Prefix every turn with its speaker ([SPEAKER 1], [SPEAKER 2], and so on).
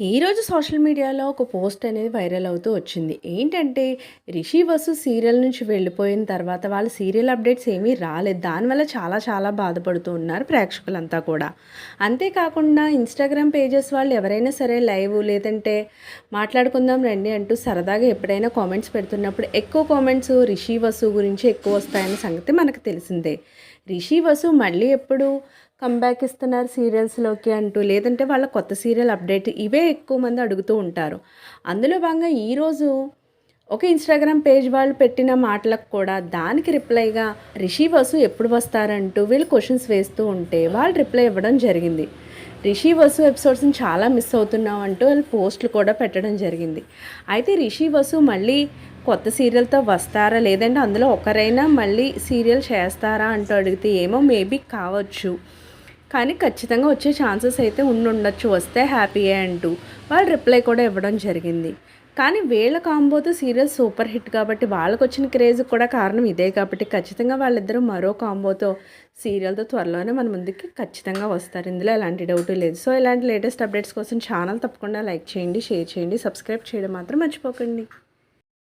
[SPEAKER 1] ఈరోజు సోషల్ మీడియాలో ఒక పోస్ట్ అనేది వైరల్ అవుతూ వచ్చింది. ఏంటంటే రిషి వసు సీరియల్ నుంచి వెళ్ళిపోయిన తర్వాత వాళ్ళ సీరియల్ అప్డేట్స్ ఏమీ రాలేదు. దానివల్ల చాలా చాలా బాధపడుతూ ఉన్నారు ప్రేక్షకులంతా కూడా. అంతేకాకుండా ఇన్స్టాగ్రామ్ పేజెస్ వాళ్ళు ఎవరైనా సరే లైవ్ లేదంటే మాట్లాడుకుందాం రండి అంటూ సరదాగా ఎప్పుడైనా కామెంట్స్ పెడుతున్నప్పుడు ఎక్కువ కామెంట్స్ రిషి వసు గురించి ఎక్కువ వస్తాయనే సంగతి మనకు తెలిసిందే. రిషి వసు మళ్ళీ ఎప్పుడు కంబ్యాక్ ఇస్తున్నారు సీరియల్స్లోకి అంటూ. లేదంటే వాళ్ళ కొత్త సీరియల్ అప్డేట్ ఇవే ఎక్కువ మంది అడుగుతూ ఉంటారు. అందులో భాగంగా ఈరోజు ఒక ఇన్స్టాగ్రామ్ పేజ్ వాళ్ళు పెట్టిన మాటలకు కూడా దానికి రిప్లైగా రిషి వసు ఎప్పుడు వస్తారంటూ వీళ్ళు క్వశ్చన్స్ వేస్తూ ఉంటే వాళ్ళు రిప్లై ఇవ్వడం జరిగింది. రిషి వసు ఎపిసోడ్స్ని చాలా మిస్ అవుతున్నాం అంటూ వాళ్ళు పోస్టులు కూడా పెట్టడం జరిగింది. అయితే రిషి వసు మళ్ళీ కొత్త సీరియల్తో వస్తారా? లేదంటే అందులో ఒకరైనా మళ్ళీ సీరియల్ చేస్తారా అంటూ అడిగితే ఏమో మేబీ కావచ్చు. కానీ ఖచ్చితంగా వచ్చే ఛాన్సెస్ అయితే ఉండుండొచ్చు వస్తే హ్యాపీయే అంటూ. వాళ్ళు రిప్లై కూడా ఇవ్వడం జరిగింది. కానీ వీళ్ళ కాంబోతో సీరియల్ సూపర్ హిట్ కాబట్టి వాళ్ళకు వచ్చిన క్రేజ్ కూడా కారణం ఇదే కాబట్టి ఖచ్చితంగా వాళ్ళిద్దరూ మరో కాంబోతో సీరియల్తో త్వరలోనే మన ముందుకి ఖచ్చితంగా వస్తారు. ఇందులో ఎలాంటి డౌట్ లేదు. సో ఇలాంటి లేటెస్ట్ అప్డేట్స్ కోసం ఛానల్ తప్పకుండా లైక్ చేయండి షేర్ చేయండి సబ్స్క్రైబ్ చేయడం మాత్రం మర్చిపోకండి.